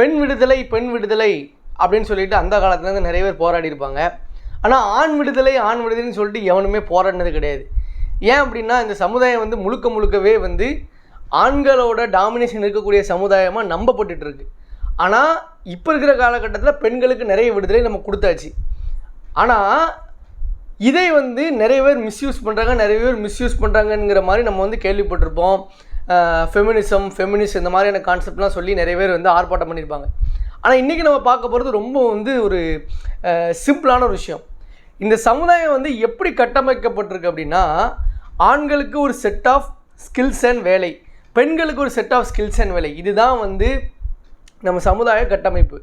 பெண் விடுதலை பெண் விடுதலை அப்படின்னு சொல்லிட்டு அந்த காலத்துலேருந்து நிறைய பேர் போராடி இருப்பாங்க. ஆனால் ஆண் விடுதலை ஆண் விடுதலைன்னு சொல்லிட்டு எவனுமே போராடினது கிடையாது. ஏன் அப்படின்னா இந்த சமுதாயம் வந்து முழுக்க முழுக்கவே வந்து ஆண்களோட டாமினேஷன் இருக்கக்கூடிய சமுதாயமாக நம்பப்பட்டுட்டு இருக்கு ஆனால் இப்போ இருக்கிற காலகட்டத்தில் பெண்களுக்கு நிறைய விடுதலை நம்ம கொடுத்தாச்சு. ஆனால் இதை வந்து நிறைய பேர் மிஸ்யூஸ் பண்ணுறாங்க நிறைய பேர் மிஸ்யூஸ் பண்ணுறாங்கங்கிற மாதிரி நம்ம வந்து கேள்விப்பட்டிருப்போம். ஃபெமினிசம் ஃபெமினிஸ்ட் இந்த மாதிரியான கான்செப்ட்லாம் சொல்லி நிறைய பேர் வந்து ஆர்ப்பாட்டம் பண்ணியிருப்பாங்க. ஆனால் இன்றைக்கி நம்ம பார்க்க போகிறது ரொம்ப வந்து ஒரு சிம்பிளான ஒரு விஷயம். இந்த சமுதாயம் வந்து எப்படி கட்டமைக்கப்பட்டிருக்கு அப்படின்னா ஆண்களுக்கு ஒரு செட் ஆஃப் ஸ்கில்ஸ் அண்ட் வேலை பெண்களுக்கு ஒரு செட் ஆஃப் ஸ்கில்ஸ் அண்ட் வேலை. இதுதான் வந்து நம்ம சமுதாய கட்டமைப்பு.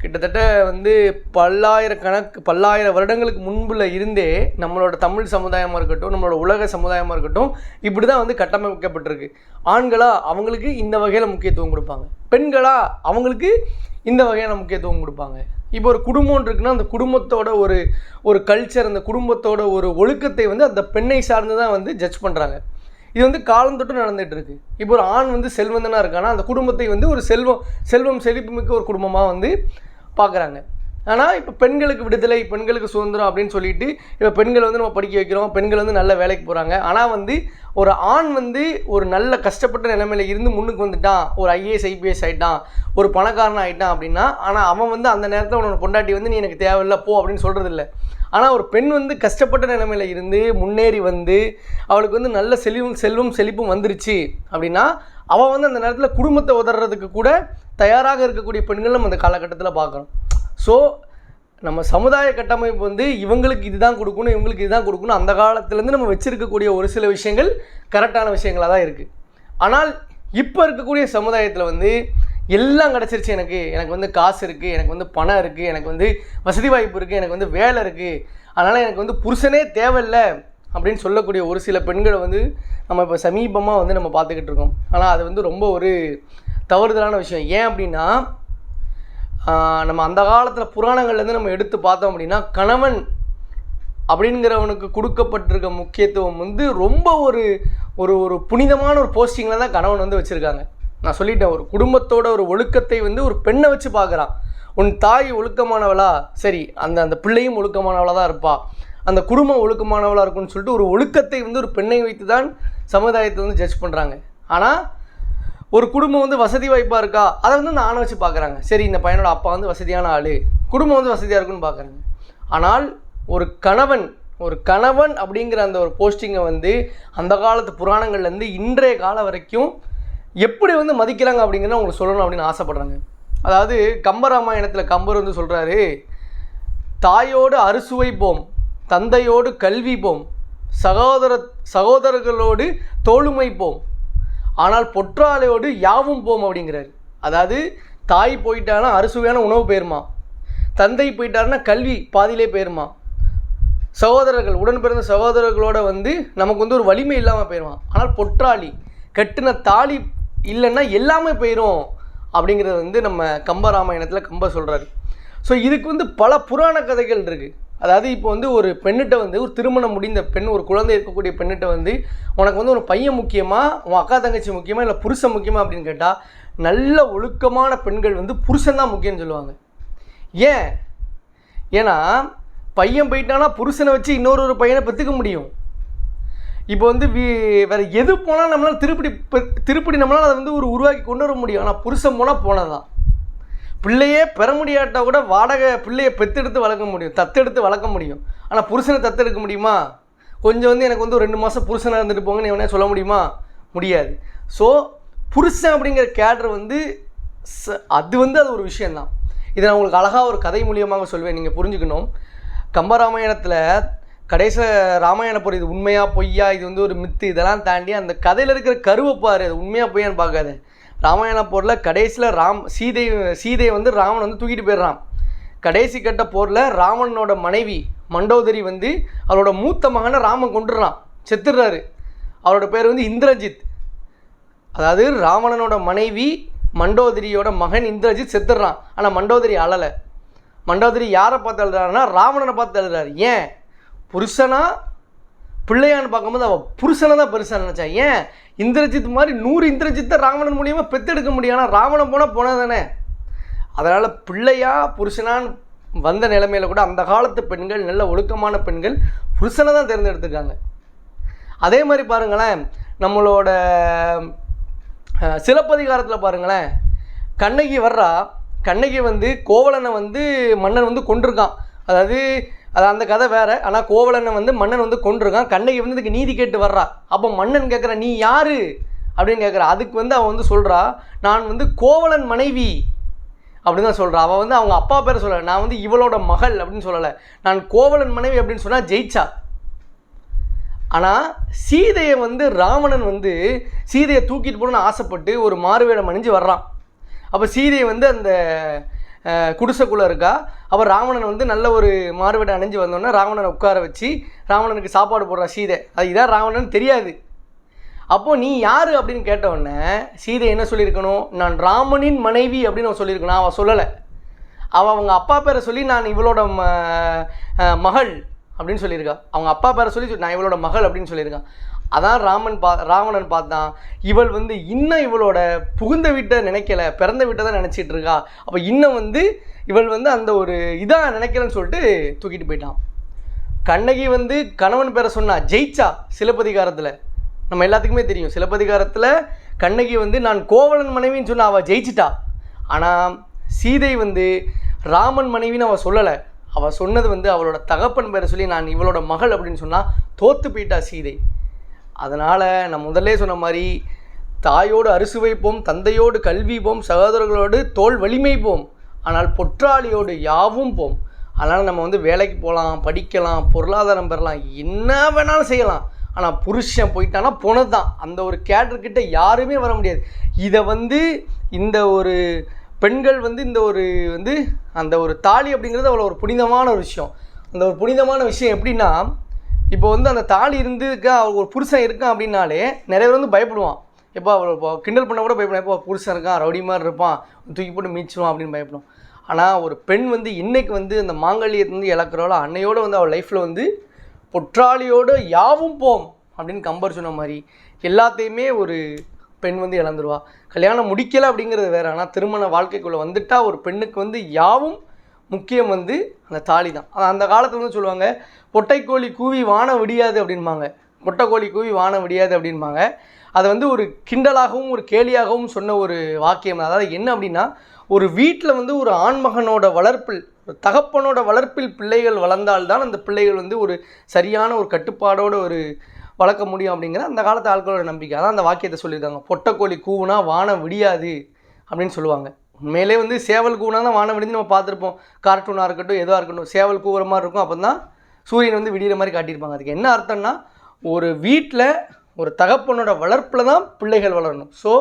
கிட்டத்தட்ட வந்து பல்லாயிரக்கணக்கு பல்லாயிரம் வருடங்களுக்கு முன்புல இருந்தே நம்மளோட தமிழ் சமுதாயமாக இருக்கட்டும் நம்மளோட உலக சமுதாயமாக இருக்கட்டும் இப்படி தான் வந்து கட்டமைக்கப்பட்டிருக்கு. ஆண்களாக அவங்களுக்கு இந்த வகையில் முக்கியத்துவம் கொடுப்பாங்க. பெண்களாக அவங்களுக்கு இந்த வகையான முக்கியத்துவம் கொடுப்பாங்க. இப்போ ஒரு குடும்பம் இருக்குன்னா அந்த குடும்பத்தோட ஒரு ஒரு கல்ச்சர் அந்த குடும்பத்தோட ஒரு ஒழுக்கத்தை வந்து அந்த பெண்ணை சார்ந்து தான் வந்து ஜட்ஜ் பண்ணுறாங்க இது வந்து காலந்தொட்டு நடந்துகிட்டு இருக்கு இப்போ ஒரு ஆண் வந்து செல்வந்தனாக இருக்கானா அந்த குடும்பத்தை வந்து ஒரு செல்வம் செல்வம் செழிப்புமிக்க ஒரு குடும்பமாக வந்து பார்க்குறாங்க. ஆனால் இப்போ பெண்களுக்கு விடுதலை பெண்களுக்கு சுதந்திரம் அப்படின்னு சொல்லிட்டு இப்போ பெண்கள் வந்து நம்ம படிக்க வைக்கிறோம் பெண்கள் வந்து நல்ல வேலைக்கு போகிறாங்க ஆனால் வந்து ஒரு ஆண் வந்து ஒரு நல்ல கஷ்டப்பட்ட நிலைமையில் இருந்து முன்னுக்கு வந்துட்டான் ஒரு ஐஏஎஸ் ஐபிஎஸ் ஆகிட்டான் ஒரு பணக்காரன் ஆகிட்டான் அப்படின்னா ஆனால் அவன் வந்து அந்த நேரத்தில் உன்னோட பொண்டாட்டி வந்து நீ எனக்கு தேவையில்லை போ அப்படின்னு சொல்கிறது இல்லை. ஆனால் ஒரு பெண் வந்து கஷ்டப்பட்ட நிலைமையில் இருந்து முன்னேறி வந்து அவளுக்கு வந்து நல்ல செல்வம் செல்வம் செழிப்பும் வந்துருச்சு அப்படின்னா அவள் வந்து அந்த நேரத்தில் குடும்பத்தை உதறதுக்கு கூட தயாராக இருக்கக்கூடிய பெண்கள் நம்ம அந்த காலகட்டத்தில் பார்க்குறோம் ஸோ நம்ம சமுதாய கட்டமைப்பு வந்து இவங்களுக்கு இதுதான் கொடுக்கணும் இவங்களுக்கு இதுதான் கொடுக்கணும். அந்த காலத்துலேருந்து நம்ம வச்சுருக்கக்கூடிய ஒரு சில விஷயங்கள் கரெக்டான விஷயங்களாக தான் இருக்குது ஆனால் இப்போ இருக்கக்கூடிய சமுதாயத்தில் வந்து எல்லாம் கிடச்சிருச்சு எனக்கு. எனக்கு வந்து காசு இருக்குது எனக்கு வந்து பணம் இருக்குது எனக்கு வந்து வசதி வாய்ப்பு இருக்குது எனக்கு வந்து வேலை இருக்குது அதனால் எனக்கு வந்து புருஷனே தேவையில்லை அப்படின்னு சொல்லக்கூடிய ஒரு சில பெண்களை வந்து நம்ம இப்போ சமீபமாக வந்து நம்ம பார்த்துக்கிட்டு இருக்கோம். ஆனால் அது வந்து ரொம்ப ஒரு தவறுதலான விஷயம். ஏன் அப்படின்னா நம்ம அந்த காலத்தில் புராணங்கள்லேருந்து நம்ம எடுத்து பார்த்தோம் அப்படின்னா கணவன் அப்படிங்கிறவனுக்கு கொடுக்கப்பட்டிருக்க முக்கியத்துவம் வந்து ரொம்ப ஒரு ஒரு ஒரு புனிதமான ஒரு போஸ்டிங்கில் தான் கணவன் வந்து வச்சுருக்காங்க. நான் சொல்லிட்டேன் ஒரு குடும்பத்தோட ஒரு ஒழுக்கத்தை வந்து ஒரு பெண்ணை வச்சு பார்க்குறான். உன் தாய் ஒழுக்கமானவளா? சரி அந்த அந்த பிள்ளையும் ஒழுக்கமானவளாக தான் இருப்பா. அந்த குடும்பம் ஒழுக்கமானவளாக இருக்கும்னு சொல்லிட்டு ஒரு ஒழுக்கத்தை வந்து ஒரு பெண்ணை வைத்து தான் சமுதாயத்தை வந்து ஜட்ஜ் பண்ணுறாங்க ஆனால் ஒரு குடும்பம் வந்து வசதி வாய்ப்பாக இருக்கா? அதை வந்து அந்த ஆணை வச்சு பார்க்குறாங்க. சரி இந்த பையனோட அப்பா வந்து வசதியான ஆள். குடும்பம் வந்து வசதியாக இருக்குன்னு பார்க்குறாங்க. ஆனால் ஒரு கணவன் ஒரு கணவன் அப்படிங்கிற அந்த ஒரு போஸ்டிங்கை வந்து அந்த காலத்து புராணங்கள்லேருந்து இன்றைய காலம் வரைக்கும் எப்படி வந்து மதிக்கிறாங்க அப்படிங்கிறத உங்களுக்கு சொல்லணும் அப்படின்னு ஆசைப்படுறாங்க. அதாவது கம்பராமாயணத்தில் கம்பர் வந்து சொல்கிறாரு தாயோடு அறுசுவை போம் தந்தையோடு கல்வி போம் சகோதர சகோதரர்களோடு தோளுமை போம் ஆனால் பொற்றாலையோடு யாவும் போம் அப்படிங்கிறாரு. அதாவது தாய் போயிட்டானா அறுசுவையான உணவு போயிருமா? தந்தை போயிட்டாருன்னா கல்வி பாதியிலே போயிருமா? சகோதரர்கள் உடன் பிறந்த சகோதரர்களோட வந்து நமக்கு வந்து ஒரு வலிமை இல்லாமல் போயிடுவான் ஆனால் பொற்றாளி கட்டின தாலி இல்லைன்னா எல்லாமே போயிடும் அப்படிங்கிறது வந்து நம்ம கம்பராமாயணத்தில் கம்ப சொல்கிறாரு ஸோ இதுக்கு வந்து பல புராண கதைகள் இருக்குது அதாவது இப்போ வந்து ஒரு பெண்ணிட்ட வந்து ஒரு திருமணம் முடிந்த பெண் ஒரு குழந்தை இருக்கக்கூடிய பெண்ணிட்ட வந்து உனக்கு வந்து ஒரு பையன் முக்கியமா? உன் அக்கா தங்கச்சி முக்கியமா? இல்லை புருஷன் முக்கியமா? அப்படின்னு கேட்டால் நல்ல ஒழுக்கமான பெண்கள் வந்து புருஷன் தான் முக்கியம்னு சொல்லுவாங்க. ஏன்? ஏன்னா பையன் போயிட்டானா புருஷனை வச்சு இன்னொரு ஒரு பையனை பெற்றுக்க முடியும். இப்போ வந்து வி வேறு எது போனால் நம்மளால் திருப்படி திருப்படி நம்மளால் அதை வந்து ஒரு உருவாக்கி கொண்டு வர முடியும். ஆனால் புருஷன் போனால் போனதான் பிள்ளையே பெற முடியாட்டா கூட வாடகை பிள்ளையை பெத்தெடுத்து வளர்க்க முடியும் தத்தெடுத்து வளர்க்க முடியும். ஆனால் புருஷனை தத்தெடுக்க முடியுமா? கொஞ்சம் வந்து எனக்கு வந்து ஒரு ரெண்டு மாதம் புருஷனாக இருந்துட்டு போங்கன்னு எவனே சொல்ல முடியுமா? முடியாது. ஸோ புருஷன் அப்படிங்கிற கேடர் வந்து அது வந்து அது ஒரு விஷயந்தான் இதை நான் உங்களுக்கு அழகாக ஒரு கதை மூலியமாக சொல்வேன் நீங்கள் புரிஞ்சுக்கணும். கம்பராமாயணத்தில் கடைசியில் ராமாயண போகிற இது உண்மையாக பொய்யா இது வந்து ஒரு மித்து இதெல்லாம் தாண்டி அந்த கதையில் இருக்கிற கருவை பாரு அது உண்மையாக பொய்யான்னு பார்க்காது. ராமாயண போரில் கடைசியில் ராம் சீதை சீதையை வந்து ராமன் வந்து தூக்கிட்டு போயிடுறான். கடைசி கட்ட போரில் ராவணனோட மனைவி மண்டோதரி வந்து அவரோட மூத்த மகனை ராமன் கொண்டுடுறான் செத்துடுறாரு. அவரோட பேர் வந்து இந்திரஜித். அதாவது ராவணனோட மனைவி மண்டோதரியோட மகன் இந்திரஜித் செத்துடுறான். ஆனால் மண்டோதரி அழலை. மண்டோதரி யாரை பார்த்து எழுதுறாருன்னா ராவணனை பார்த்து எழுதுறாரு ஏன்? புருஷனாக பிள்ளையான்னு பார்க்கும்போது அவள் புருஷனை தான் பெருசாக நினச்சா. ஏன்? இந்திரஜித் மாதிரி நூறு இந்திரஜித்தை ராவணன் மூலியமாக பெத்தெடுக்க முடியும். ஆனால் ராவணன் போனால் போனால் தானே அதனால் பிள்ளையா புருஷனான்னு வந்த நிலைமையில் கூட அந்த காலத்து பெண்கள் நல்ல ஒழுக்கமான பெண்கள் புருஷனை தான் தேர்ந்தெடுத்துருக்காங்க. அதே மாதிரி பாருங்களேன் நம்மளோட சிலப்பதிகாரத்தில் பாருங்களேன் கண்ணகி வர்றா. கண்ணகி வந்து கோவலனை வந்து மன்னன் வந்து கொண்டிருக்கான் அதாவது அது அந்த கதை வேறு. ஆனால் கோவலனை வந்து மன்னன் வந்து கொண்டிருக்கான் கண்ணகி வந்து இதுக்கு நீதி கேட்டு வர்றா. அப்போ மன்னன் கேட்குற நீ யார்? அப்படின்னு கேட்குறா அதுக்கு வந்து அவன் வந்து சொல்கிறா நான் வந்து கோவலன் மனைவி. அப்படின்னு தான் சொல்கிறா அவள் வந்து அவங்க அப்பா பேரை சொல்லலை. நான் வந்து இவளோட மகள் அப்படின்னு சொல்லலை. நான் கோவலன் மனைவி அப்படின்னு சொன்னால் ஜெயிச்சா. ஆனால் சீதையை வந்து ராவணன் வந்து சீதையை தூக்கிட்டு போகணும்னு ஆசைப்பட்டு ஒரு மாறுவேடம் அணிஞ்சு வர்றான். அப்போ சீதையை வந்து அந்த குடிசைக்குள்ளே இருக்கா? அப்போ ராவணன் வந்து நல்ல ஒரு மாறுவேடை அணிஞ்சு வந்தோடனே ராவணனை உட்கார வச்சு ராவணனுக்கு சாப்பாடு போடுறா சீதை. அது இதான் ராவணன் தெரியாது. அப்போது நீ யார் அப்படின்னு கேட்ட உடனே சீதை என்ன சொல்லியிருக்கணும்? நான் ராமனின் மனைவி அப்படின்னு அவன் சொல்லியிருக்கணும். அவள் சொல்லலை. அவள் அவங்க அப்பா பேரை சொல்லி நான் இவளோட ம மகள் அப்படின்னு சொல்லியிருக்கா. அவங்க அப்பா பேரை சொல்லி சொல்லி, நான் இவளோட மகள் அப்படின்னு சொல்லியிருக்கான் அதான் ராமன் பா ராவணன் பார்த்தான் இவள் வந்து இன்னும் இவளோட புகுந்த வீட்டை நினைக்கல பிறந்த வீட்டை தான் நினச்சிட்டு இருக்கா. அப்போ இன்னும் வந்து இவள் வந்து அந்த ஒரு இதாக நினைக்கிறேன்னு சொல்லிட்டு தூக்கிட்டு போயிட்டான். கண்ணகி வந்து கணவன் பேரை சொன்னா ஜெயிச்சா? சிலப்பதிகாரத்தில். நம்ம எல்லாத்துக்குமே தெரியும். சிலப்பதிகாரத்தில் கண்ணகி வந்து நான் கோவலன் மனைவின்னு சொன்ன அவள் ஜெயிச்சிட்டா? ஆனால் சீதை வந்து ராமன் மனைவின்னு அவள் சொல்லலை. அவள் சொன்னது வந்து அவளோட தகப்பன் பேரை சொல்லி நான் இவளோட மகள் அப்படின்னு சொன்னால் தோத்து போயிட்டா சீதை. அதனால் நான் முதல்ல சொன்ன மாதிரி தாயோடு அறுசுவைப்போம் வைப்போம் தந்தையோடு போம் சகோதரர்களோடு தோல் வலிமை போம் ஆனால் பொற்றாளியோடு யாவும் போம். அதனால் நம்ம வந்து வேலைக்கு போகலாம் படிக்கலாம் பொருளாதாரம் பெறலாம் என்ன வேணாலும் செய்யலாம். ஆனால் புருஷன் போயிட்டான்னா போனது தான். அந்த ஒரு கேட்டர்கிட்ட யாருமே வர முடியாது. இதை வந்து இந்த ஒரு பெண்கள் வந்து இந்த ஒரு வந்து அந்த ஒரு தாலி அப்படிங்கிறது அவ்வளோ ஒரு புனிதமான ஒரு விஷயம். அந்த ஒரு புனிதமான விஷயம் எப்படின்னா இப்போ வந்து அந்த தாலி இருந்துக்கா அவர் ஒரு புருஷன் இருக்கான் அப்படின்னாலே நிறைய பேர் வந்து பயப்படுவான். எப்போ அவர் இப்போ கிண்டல் பண்ண கூட பயப்படும் எப்போ புருஷன் இருக்கான் ரவுடி மாதிரி இருப்பான் தூக்கி போட்டு மீச்சிடும் அப்படின்னு பயப்படும். ஆனால் ஒரு பெண் வந்து இன்னைக்கு வந்து அந்த மாங்கல்யத்தை வந்து இழக்கிறவளோ அன்னையோட வந்து அவள் லைஃப்பில் வந்து பொற்றாளியோடு யாவும் போம் அப்படின்னு கம்பர் சொன்ன மாதிரி எல்லாத்தையுமே ஒரு பெண் வந்து இழந்துருவா. கல்யாணம் முடிக்கலை அப்படிங்கிறது வேறு. ஆனால் திருமண வாழ்க்கைக்குள்ளே வந்துட்டால் ஒரு பெண்ணுக்கு வந்து யாவும் முக்கியம் வந்து அந்த தாலி தான். அந்த காலத்தில் வந்து சொல்லுவாங்க பொட்டைக்கோழி கூவி வான விடியாது அப்படின்பாங்க. பொட்டைக்கோழி கூவி வாண விடியாது அப்படின்பாங்க. அதை வந்து ஒரு கிண்டலாகவும் ஒரு கேலியாகவும் சொன்ன ஒரு வாக்கியம். அதாவது என்ன அப்படின்னா ஒரு வீட்டில் வந்து ஒரு ஆண்மகனோட வளர்ப்பில் ஒரு தகப்பனோட வளர்ப்பில் பிள்ளைகள் வளர்ந்தால்தான் அந்த பிள்ளைகள் வந்து ஒரு சரியான ஒரு கட்டுப்பாடோட ஒரு வளர்க்க முடியும் அப்படிங்கிற அந்த காலத்து ஆட்களோட நம்பிக்கை. அதான் அந்த வாக்கியத்தை சொல்லியிருக்காங்க. பொட்டைக்கோழி கூவுனா வானம் விடியாது அப்படின்னு சொல்லுவாங்க. உண்மையிலே வந்து சேவல் கூவுனா தான் வானம் விடிஞ்சு நம்ம பார்த்துருப்போம். கார்ட்டூனாக இருக்கட்டும் எதுவாக இருக்கட்டும் சேவல் கூவுற மாதிரி இருக்கும். அப்போ தான் சூரியன் வந்து விடிகிற மாதிரி காட்டியிருப்பாங்க. அதுக்கு என்ன அர்த்தம்னா ஒரு வீட்டில் ஒரு தகப்பனோட வளர்ப்பில் தான் பிள்ளைகள் வளரணும். ஸோ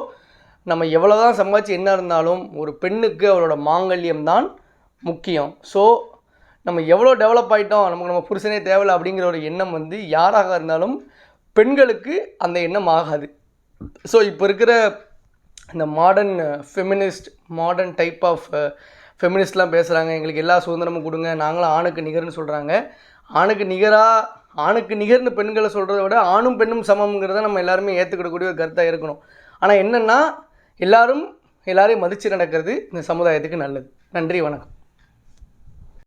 நம்ம எவ்வளோ தான் சம்பாதிச்சு என்ன இருந்தாலும் ஒரு பெண்ணுக்கு அவளோட மாங்கல்யம் தான் முக்கியம். ஸோ நம்ம எவ்வளோ டெவலப் ஆகிட்டோம் நமக்கு நம்ம புருஷனே தேவையில்லை அப்படிங்கிற ஒரு எண்ணம் வந்து யாராக இருந்தாலும் பெண்களுக்கு அந்த எண்ணம் ஆகாது. ஸோ இப்போ இருக்கிற இந்த modern feminist modern type of ஃபெமினிஸ்ட்லாம் பேசுகிறாங்க எங்களுக்கு எல்லா சுதந்திரமும் கொடுங்க. நாங்களும் ஆணுக்கு நிகர்னு சொல்கிறாங்க ஆணுக்கு நிகராக ஆணுக்கு நிகர்னு பெண்களை சொல்கிறத விட ஆணும் பெண்ணும் சமம்ங்கிறத நம்ம எல்லாருமே ஏற்றுக்கிடக்கூடிய ஒரு கருத்தாக இருக்கணும். ஆனால் என்னென்னா எல்லாரும் எல்லாரையும் மதித்து நடக்கிறது இந்த சமுதாயத்துக்கு நல்லது. நன்றி வணக்கம்.